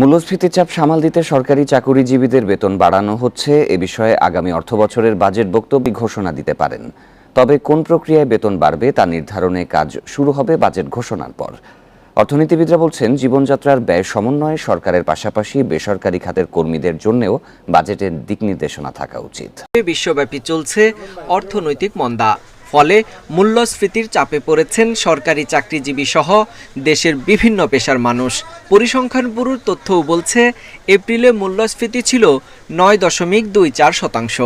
মূল্যস্ফীতির চাপ সামাল দিতে সরকারি চাকুরিজীবীদের বেতন বাড়ানো হচ্ছে, এ বিষয়ে আগামী অর্থবছরের বাজেট বক্তব্যে ঘোষণা দিতে পারেন। তবে কোন প্রক্রিয়ায় বেতন বাড়বে তা নির্ধারণে কাজ শুরু হবে বাজেট ঘোষণার পর। অর্থনীতিবিদরা বলছেন, জীবনযাত্রার ব্যয় সমন্বয়ে সরকারের পাশাপাশি বেসরকারি খাতের কর্মীদের জন্যও বাজেটের দিক নির্দেশনা থাকা উচিত। বিশ্বব্যাপী চলছে অর্থনৈতিক মন্দা। ফলে মূল্যস্ফীতির চাপে পড়েছেন সরকারি চাকরিজীবী সহ দেশের বিভিন্ন পেশার মানুষ। পরিসংখ্যান ব্যুরোর তথ্যও বলছে, এপ্রিলে মূল্যস্ফীতি ছিল নয় দশমিক দুই চার শতাংশ।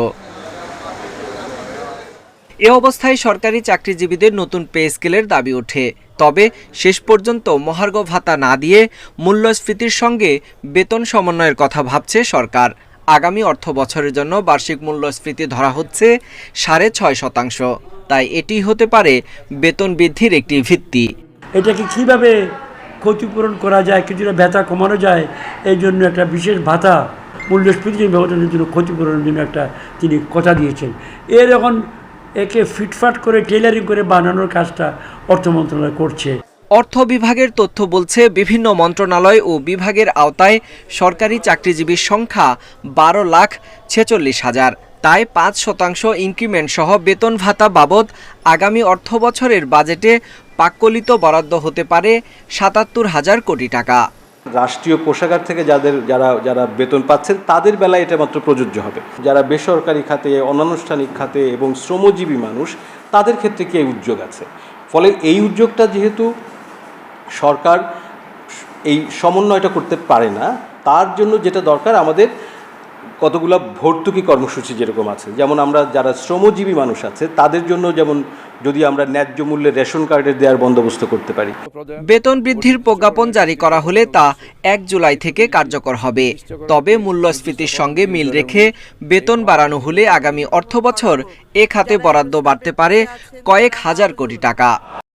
এ অবস্থায় সরকারি চাকরিজীবীদের নতুন পে স্কেলের দাবি ওঠে। তবে শেষ পর্যন্ত মহার্ঘ ভাতা না দিয়ে মূল্যস্ফীতির সঙ্গে বেতন সমন্বয়ের কথা ভাবছে সরকার। আগামী অর্থ বছরের জন্য বার্ষিক মূল্যস্ফীতি ধরা হচ্ছে সাড়ে ছয় শতাংশ। তাই এটি হতে পারে বেতন বৃদ্ধির একটি ভিত্তি। এটাকে কীভাবে ক্ষতিপূরণ করা যায় কিছুটা ব্যথা কমানো যায় এই জন্য একটা বিশেষ ভাতা মূল্যস্ফীতি ব্যবধানের জন্য ক্ষতিপূরণের জন্য একটা তিনি কথা দিয়েছেন। এর এখন একে ফিটফাট করে টেলারিং করে বানানোর কাজটা অর্থ মন্ত্রণালয় করছে। অর্থ বিভাগের তথ্য বলছে বিভিন্ন মন্ত্রণালয় ও বিভাগের আওতায় সরকারি চাকরিজীবীর সংখ্যা বারো লাখ ছেচল্লিশ হাজার। তাই পাঁচ শতাংশ ইনক্রিমেন্ট সহ বেতন ভাতা বাবদ আগামী অর্থ বছরের বাজেটে পাক্কলিত বরাদ্দ হতে পারে সাতাত্তর হাজার কোটি টাকা। রাষ্ট্রীয় কোষাগার থেকে যাদের, যারা যারা বেতন পাচ্ছেন, তাদের বেলায় এটা মাত্র প্রযোজ্য হবে। যারা বেসরকারি খাতে, অনানুষ্ঠানিক খাতে এবং শ্রমজীবী মানুষ, তাদের ক্ষেত্রে কি এই উদ্যোগ আছে? ফলে এই উদ্যোগটা যেহেতু সরকার এই সমন্বয়টা করতে পারে না, তার জন্য যেটা দরকার আমাদের কতগুলো ভর্তুকি কর্মসূচি যেরকম আছে? যেমন আমরা যারা শ্রমজীবী মানুষ আছে, তাদের জন্য যেমন যদি আমরা ন্যায্য মূল্যে রেশন কার্ডের দেওয়ার বন্দোবস্ত করতে পারি। বেতন বৃদ্ধির প্রজ্ঞাপন জারি করা হলে তা এক জুলাই থেকে কার্যকর হবে। তবে মূল্যস্ফীতির সঙ্গে মিল রেখে বেতন বাড়ানো হলে আগামী অর্থবছর এ খাতে বরাদ্দ বাড়তে পারে কয়েক হাজার কোটি টাকা।